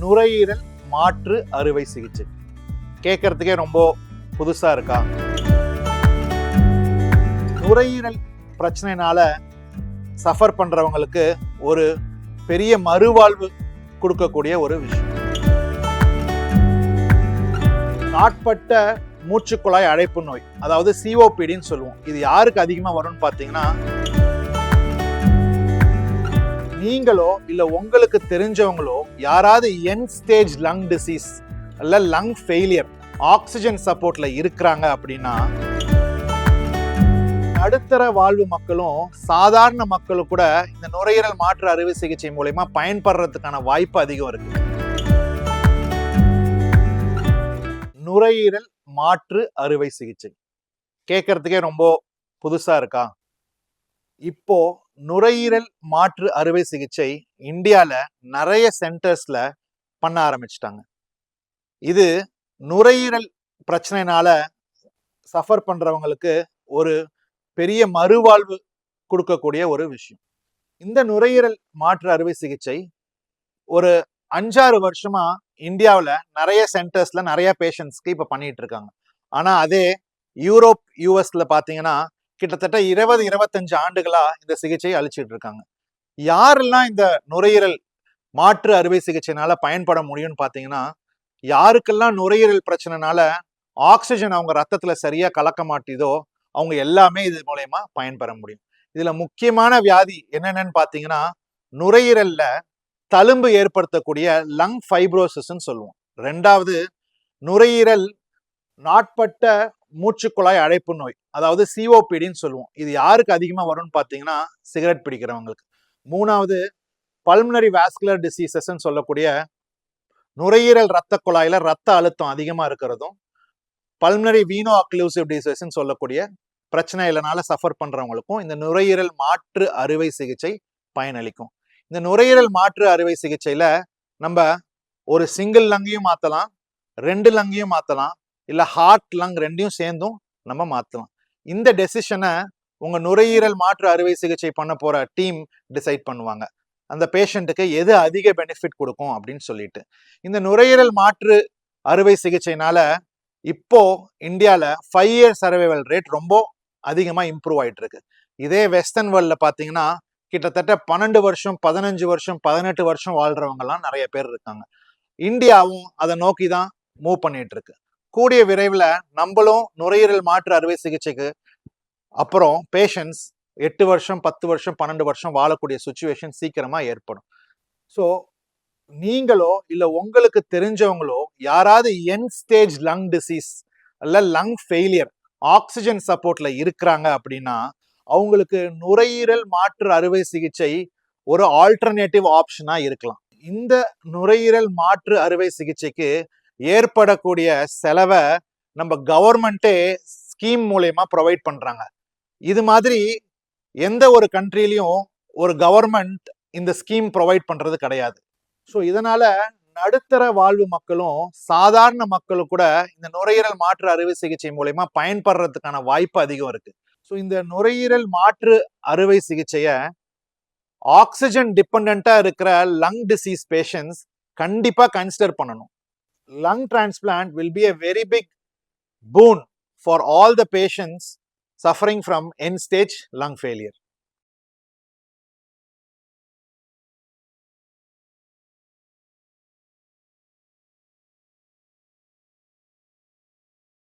நுரையீரல் மாற்று அறுவை சிகிச்சை. கேட்கறதுக்கே ரொம்ப புதுசாக இருக்கா? நுரையீரல் பிரச்சனைனால சஃபர் பண்ணுறவங்களுக்கு ஒரு பெரிய மறுவாழ்வு கொடுக்கக்கூடிய ஒரு விஷயம். நாட்பட்ட மூச்சுக்குழாய் அடைப்பு நோய் அதாவது சிஓபிடின்னு சொல்லுவோம். இது யாருக்கு அதிகமாக வரும்னு பார்த்தீங்கன்னா நீங்களோ இல்லை உங்களுக்கு தெரிஞ்சவங்களோ யாராவது என் ஸ்டேஜ் லங் டிசீஸ் இல்லை லங் ஃபெயிலியர் ஆக்சிஜன் சப்போர்ட்டில் இருக்கிறாங்க அப்படின்னா நடுத்தர வாழ்வு மக்களும் சாதாரண மக்களும் கூட இந்த நுரையீரல் மாற்று அறுவை சிகிச்சை மூலயமா பயன்படுறதுக்கான வாய்ப்பு அதிகம் இருக்கு. நுரையீரல் மாற்று அறுவை சிகிச்சை. கேட்கறதுக்கே ரொம்ப புதுசா இருக்கா? இப்போ நுரையீரல் மாற்று அறுவை சிகிச்சை இந்தியாவில் நிறைய சென்டர்ஸ்ல பண்ண ஆரம்பிச்சிட்டாங்க. இது நுரையீரல் பிரச்சனைனால சஃபர் பண்றவங்களுக்கு ஒரு பெரிய மறுவாழ்வு கொடுக்கக்கூடிய ஒரு விஷயம். இந்த நுரையீரல் மாற்று அறுவை சிகிச்சை ஒரு அஞ்சாறு வருஷமா இந்தியாவில் நிறைய சென்டர்ஸ்ல நிறைய பேஷண்ட்ஸ்க்கு இப்போ பண்ணிட்டு இருக்காங்க. அதே யூரோப் யூஎஸ்ல பார்த்தீங்கன்னா கிட்டத்தட்ட இருபது இருபத்தஞ்சு ஆண்டுகளா இந்த சிகிச்சையை அழிச்சிட்டு இருக்காங்க. யாரெல்லாம் இந்த நுரையீரல் மாற்று அறுவை சிகிச்சைனால பயன்பட முடியும்னு பாத்தீங்கன்னா யாருக்கெல்லாம் நுரையீரல் பிரச்சனைனால ஆக்சிஜன் அவங்க ரத்தத்துல சரியா கலக்க மாட்டேதோ அவங்க எல்லாமே இது மூலயமா பயன்பெற முடியும். இதுல முக்கியமான வியாதி என்னென்னு பாத்தீங்கன்னா நுரையீரல்ல தழும்பு ஏற்படுத்தக்கூடிய லங் ஃபைப்ரோசிஸ்ன்னு சொல்லுவோம். ரெண்டாவது நுரையீரல் நாட்பட்ட மூச்சுக்குழாய் அடைப்பு நோய் அதாவது சிஓபிடின்னு சொல்லுவோம். இது யாருக்கு அதிகமாக வரும்னு பார்த்தீங்கன்னா சிகரெட் பிடிக்கிறவங்களுக்கு. மூணாவது பல்மனரி வாஸ்குலர் டிசீசஸ்ன்னு சொல்லக்கூடிய நுரையீரல் ரத்த குழாயில் ரத்த அழுத்தம் அதிகமாக இருக்கிறதும் பல்மனரி வீனோ அக்ளூசிவ் டிசீஸ்ன்னு சொல்லக்கூடிய பிரச்சனை இல்லைனால சஃபர் பண்ணுறவங்களுக்கும் இந்த நுரையீரல் மாற்று அறுவை சிகிச்சை பயனளிக்கும். இந்த நுரையீரல் மாற்று அறுவை சிகிச்சையில் நம்ம ஒரு சிங்கிள் லங்கையும் மாற்றலாம் ரெண்டு லங்கையும் மாற்றலாம் இல்லை ஹார்ட் லங் ரெண்டையும் சேர்ந்தும் நம்ம மாற்றலாம் இந்த டெசிஷனை உங்கள் நுரையீரல் மாற்று அறுவை சிகிச்சை பண்ண போகிற டீம் டிசைட் பண்ணுவாங்க. அந்த பேஷண்ட்டுக்கு எது அதிக பெனிஃபிட் கொடுக்கும் அப்படின்னு சொல்லிட்டு. இந்த நுரையீரல் மாற்று அறுவை சிகிச்சைனால இப்போ இந்தியாவில் ஃபைவ் இயர் சர்வைவல் ரேட் ரொம்ப அதிகமாக இம்ப்ரூவ் ஆகிட்டு இருக்கு. இதே வெஸ்டர்ன் வேர்ல்டில் பார்த்தீங்கன்னா கிட்டத்தட்ட பன்னெண்டு வருஷம் பதினஞ்சு வருஷம் பதினெட்டு வருஷம் வாழ்கிறவங்கலாம் நிறைய பேர் இருக்காங்க. இந்தியாவும் அதை நோக்கி தான் மூவ் பண்ணிட்டு இருக்கு. கூடிய விரைவில் நம்மளும் நுரையீரல் மாற்று அறுவை சிகிச்சைக்கு அப்புறம் பேஷண்ட்ஸ் எட்டு வருஷம் பத்து வருஷம் பன்னெண்டு வருஷம் வாழக்கூடிய சுச்சுவேஷன் சீக்கிரமாக ஏற்படும். ஸோ நீங்களோ இல்லை உங்களுக்கு தெரிஞ்சவங்களோ யாராவது என் ஸ்டேஜ் லங் டிசீஸ் அல்ல லங் ஃபெயிலியர் ஆக்சிஜன் சப்போர்ட்ல இருக்கிறாங்க அப்படின்னா அவங்களுக்கு நுரையீரல் மாற்று அறுவை சிகிச்சை ஒரு ஆல்டர்னேட்டிவ் ஆப்ஷனாக இருக்கலாம். இந்த நுரையீரல் மாற்று அறுவை சிகிச்சைக்கு ஏற்படக்கூடிய செலவை நம்ம கவர்மெண்ட்டே ஸ்கீம் மூலயமா ப்ரொவைட் பண்ணுறாங்க இது மாதிரி எந்த ஒரு கண்ட்ரிலையும் ஒரு கவர்மெண்ட் இந்த ஸ்கீம் ப்ரொவைட் பண்ணுறது கிடையாது. ஸோ இதனால் நடுத்தர வாழ்வு மக்களும் சாதாரண மக்களும் கூட இந்த நுரையீரல் மாற்று அறுவை சிகிச்சை மூலயமா பயன்படுறதுக்கான வாய்ப்பு அதிகம் இருக்குது ஸோ இந்த நுரையீரல் மாற்று அறுவை சிகிச்சையை ஆக்சிஜன் டிபெண்ட்டாக இருக்கிற லங் டிசீஸ் பேஷண்ட்ஸ் கண்டிப்பாக கன்சிடர் பண்ணணும். Lung transplant will be a very big boon for all the patients suffering from end stage lung failure.